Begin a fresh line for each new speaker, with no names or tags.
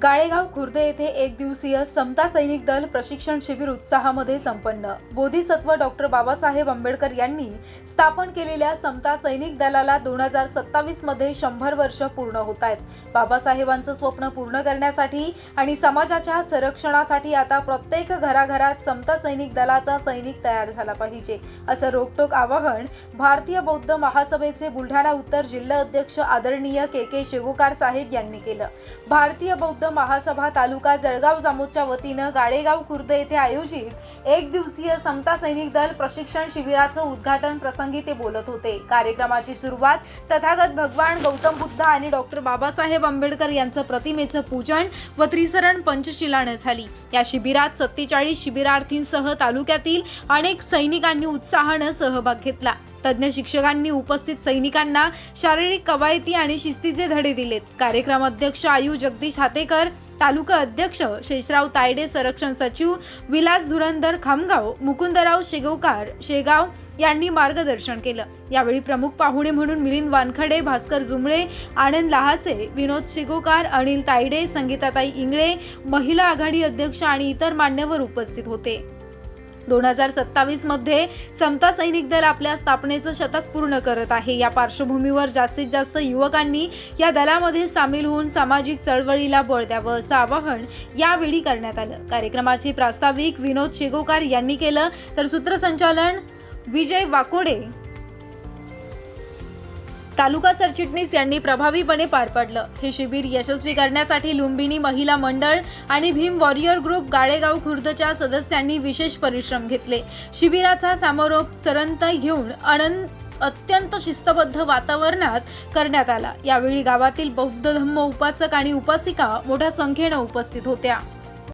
गाळेगाव खुर्द येथे एक दिवसीय समता सैनिक दल प्रशिक्षण शिबिर उत्साहामध्ये संपन्न. बोधिसत्व डॉक्टर बाबासाहेब आंबेडकर यांनी स्थापन केलेल्या समता सैनिक दलाला दोन हजार सत्तावीसमध्ये शंभर वर्ष पूर्ण होत आहेत. बाबासाहेबांचं स्वप्न पूर्ण करण्यासाठी आणि समाजाच्या संरक्षणासाठी आता प्रत्येक घराघरात समता सैनिक दलाचा सैनिक तयार झाला पाहिजे असं रोकटोक आवाहन भारतीय बौद्ध महासभेचे बुलढाणा उत्तर जिल्हा अध्यक्ष आदरणीय के के शेगोकार साहेब यांनी केलं. भारतीय बौद्ध महासभा तालुका जळगाव जामोदच्या वतीनं गाडेगाव खुर्द येथे आयोजित एक दिवसीय समता सैनिक दल प्रशिक्षण शिबिराचं उद्घाटन प्रसंगी ते बोलत होते. कार्यक्रमाची सुरुवात तथागत भगवान गौतम बुद्ध आणि डॉक्टर बाबासाहेब आंबेडकर यांचं प्रतिमेचं पूजन व त्रिसरण पंचशिलानं झाली. या शिबिरात सत्तेचाळीस शिबिरार्थींसह तालुक्यातील अनेक सैनिकांनी उत्साहानं सहभाग घेतला. तज्ज्ञ शिक्षकांनी उपस्थित सैनिकांना शारीरिक कवायती आणि शिस्तीचे धडे दिलेत. कार्यक्रम अध्यक्ष आयु जगदीश हातेकर तालुका अध्यक्ष शेषराव तायडे संरक्षण सचिव विलास धुरंदर खामगाव मुकुंदराव शेगवकार शेगाव यांनी मार्गदर्शन केलं. यावेळी प्रमुख पाहुणे म्हणून मिलिंद वानखडे भास्कर जुमळे आनंद लहासे विनोद शेगोकार अनिल तायडे संगीताताई इंगळे महिला आघाडी अध्यक्ष आणि इतर मान्यवर उपस्थित होते. दोन हजार सत्तावीसमध्ये समता सैनिक दल आपल्या स्थापनेचं शतक पूर्ण करत आहे. या पार्श्वभूमीवर जास्तीत जास्त युवकांनी या दलामध्ये सामील होऊन सामाजिक चळवळीला बळ द्यावं असं आवाहन यावेळी करण्यात आलं. कार्यक्रमाचे प्रास्ताविक विनोद शेगोकार यांनी केलं. तर सूत्रसंचालन विजय वाकोडे. तालुका सरचिटणीस यांनी प्रभावीपणे पार पाडलं. हे शिबिर यशस्वी करण्यासाठी लुंबिनी महिला मंडळ आणि भीम वॉरियर ग्रुप गाळेगाव खुर्दच्या सदस्यांनी विशेष परिश्रम घेतले. शिबिराचा समारोप सरंत घेऊन अनंत अत्यंत शिस्तबद्ध वातावरणात करण्यात आला. यावेळी गावातील बौद्ध धम्म उपासक आणि उपासिका मोठ्या संख्येनं उपस्थित होत्या.